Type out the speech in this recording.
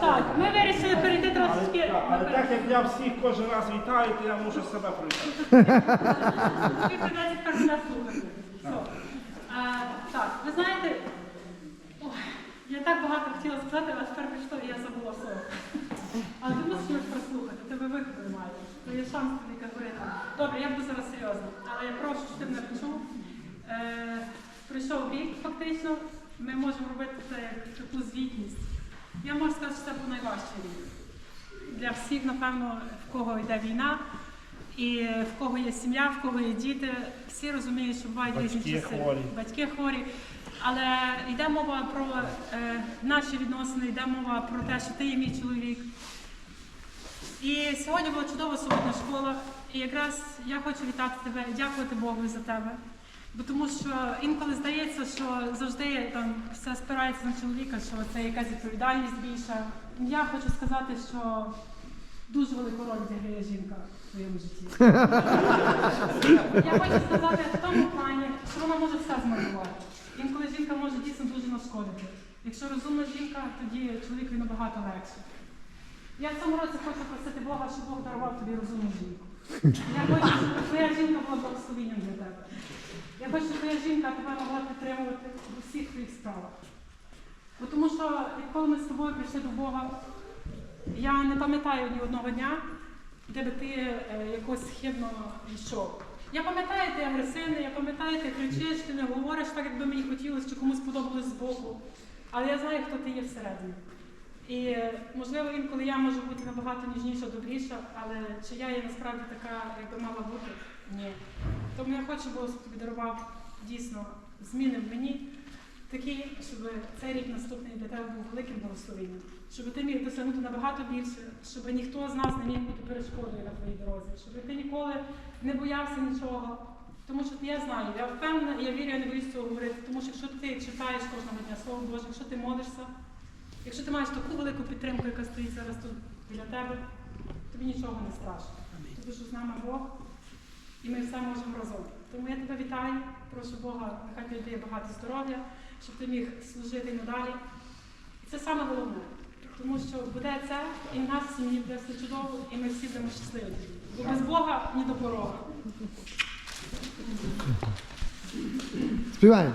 Так, ми вирішили перейти до трошечки. Але так як я всіх кожен раз вітаю, то я мушу себе привітати. Ви придеться перший раз слухати. Так, ви знаєте, я так багато хотіла сказати, а тепер прийшло і я забула слово. Але ти мусиш мене прослухати, тебе виходу немає. То є шанс тобі говорити. Добре, я буду зараз серйозно, але я прошу, щоб ти мене почув. Е, прийшов рік, фактично, ми можемо робити це. Я можу сказати, що це був найважчий рік. Для всіх, напевно, в кого йде війна, і в кого є сім'я, в кого є діти, всі розуміють, що бувають різні часи. хворі. Батьки хворі. Але йде мова про е, наші відносини, йде мова про те, що ти є мій чоловік. І сьогодні була чудова суботня школа. І якраз я хочу вітати тебе і дякувати Богу за тебе. Бо тому що інколи здається, що завжди там все спирається на чоловіка, що це якась відповідальність більша. Я хочу сказати, що дуже велику роль відіграє жінка в твоєму житті. Я хочу сказати в тому плані, що вона може все змарнувати. Інколи жінка може дійсно дуже нашкодити. Якщо розумна жінка, тоді чоловікові набагато легше. Я в цьому році хочу просити Бога, щоб Бог дарував тобі розумну жінку. Я хочу, щоб твоя жінка була благословенням для тебе. Я хочу, щоб твоя жінка тебе могла підтримувати в усіх твоїх справах. Бо тому що, коли ми з тобою прийшли до Бога, я не пам'ятаю ні одного дня, де би ти е, якось хибно йшов. Я пам'ятаю, ти агресивний, я пам'ятаю, ти кричиш, ти не говориш так, як би мені хотілося, чи комусь подобалось збоку. Але я знаю, хто ти є всередині. І е, можливо, інколи я можу бути набагато ніжніша, добріша, але чи я є насправді така, як би мала бути? Ні. Тому я хочу, щоб Господь дарував дійсно зміни в мені, такі, щоб цей рік наступний для тебе був великим благословенням, щоб ти міг досягнути набагато більше, щоб ніхто з нас не міг бути перешкодою на твоїй дорозі, щоб ти ніколи не боявся нічого. Тому що я знаю, я впевнена, я вірю, я не боюсь цього говорити, тому що якщо ти читаєш кожного дня Слово Боже, якщо ти молишся, якщо ти маєш таку велику підтримку, яка стоїть зараз тут біля тебе, тобі нічого не страшно. Тому що з нами Бог, і ми все можемо разом. Тому я тебе вітаю, прошу Бога, нехай тобі дає багато здоров'я, щоб ти міг служити надалі. І це саме головне. Тому що буде це, і в нас в сім'ї буде все чудово, і ми всі будемо щасливі. Бо без Бога ні до порога. Співаємо.